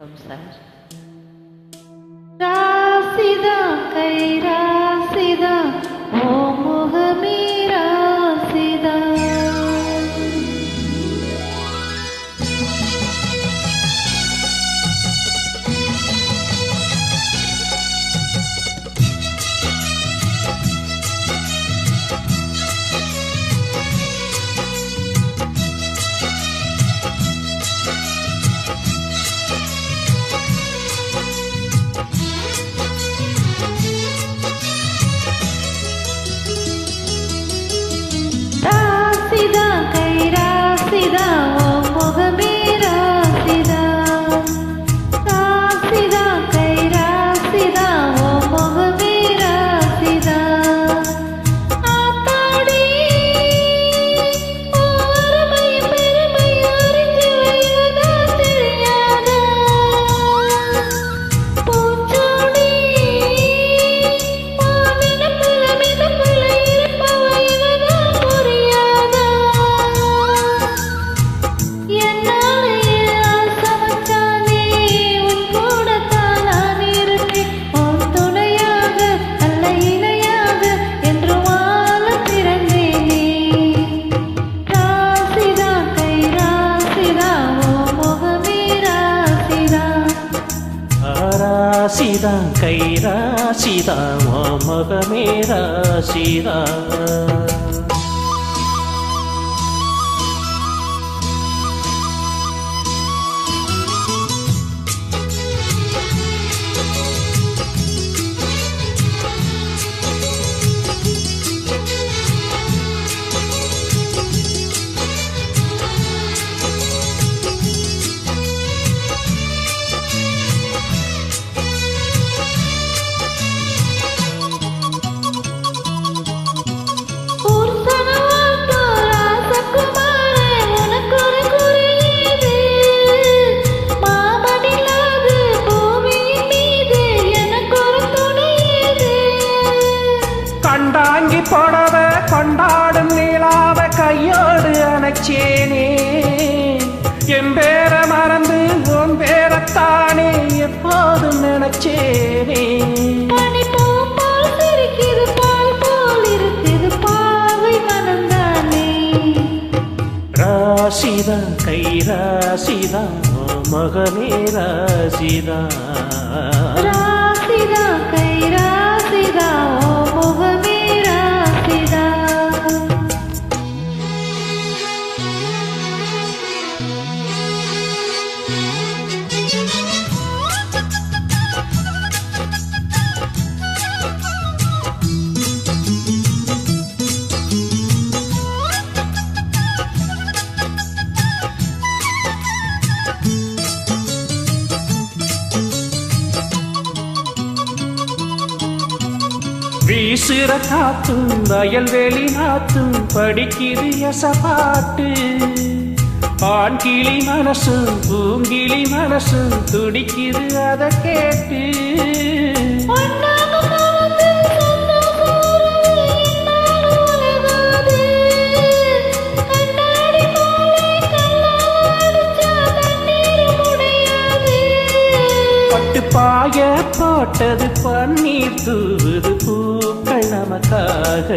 సంసార్ రాసిదా కైరా ராசிதா கை ராசிதா மகமே ராசிதா அணைச்சேனே என் பேர மறந்து உன் பேரத்தானே எப்போதும் நினைச்சேனே. ராசிதா கை ராசிதா ஓ மகமே ராசிதா ராசிதா கை ராசிதா முகமே வீசுற காத்தும் வயல்வெளி நாத்தும் படிக்குது எச பாட்டு ஆண் கிளி மனசும் பூங்கிளி மனசும் துடிக்குது அதை கேட்டு. பாய போட்டது பன்னீர் தூவுது பூக்கள் நமக்காக.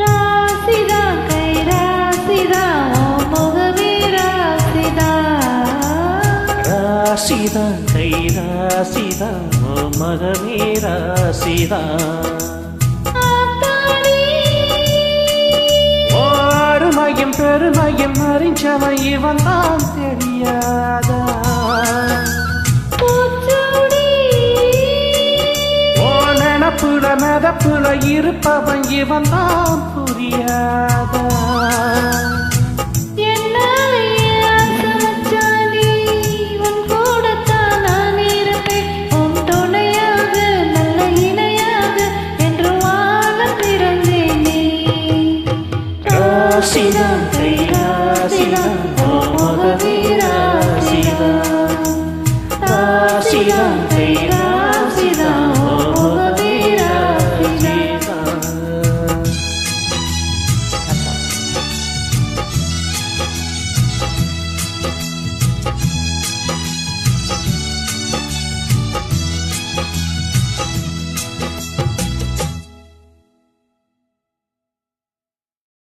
ராசிதா கை ராசிதா ஓ முகமே ராசிதா. ராசிதா கை ராசிதா ஓ மகமே ராசிதா. பெருமையும் அறிஞ்சவன் இவன் தான் தெரியாதா? கதப்புல இருப்பவன் இவன் தான் புரியாத